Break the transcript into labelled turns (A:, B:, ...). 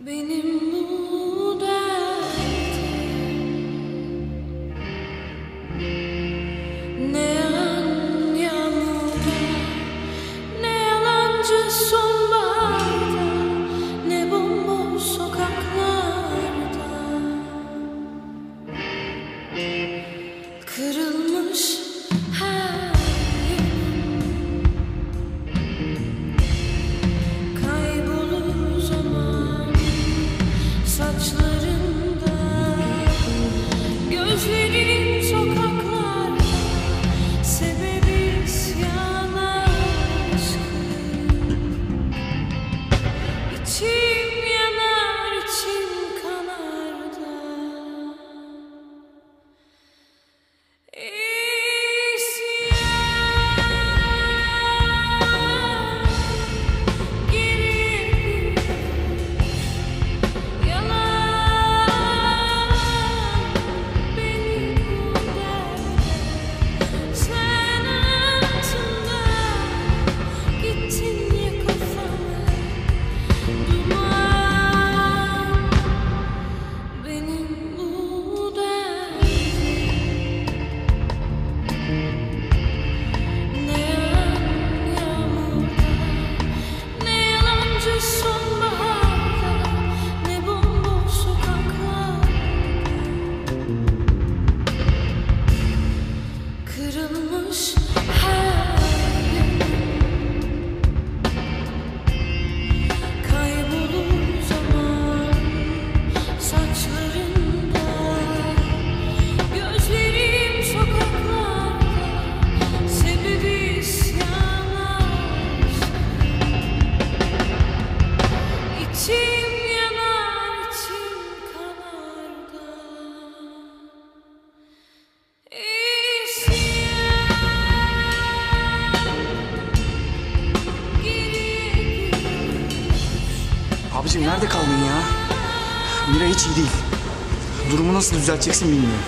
A: Benim bu derdim. Ne Kırılmış.
B: Abicim nerede kaldın ya? Mira hiç iyi değil. Durumu nasıl düzelteceksin bilmiyorum.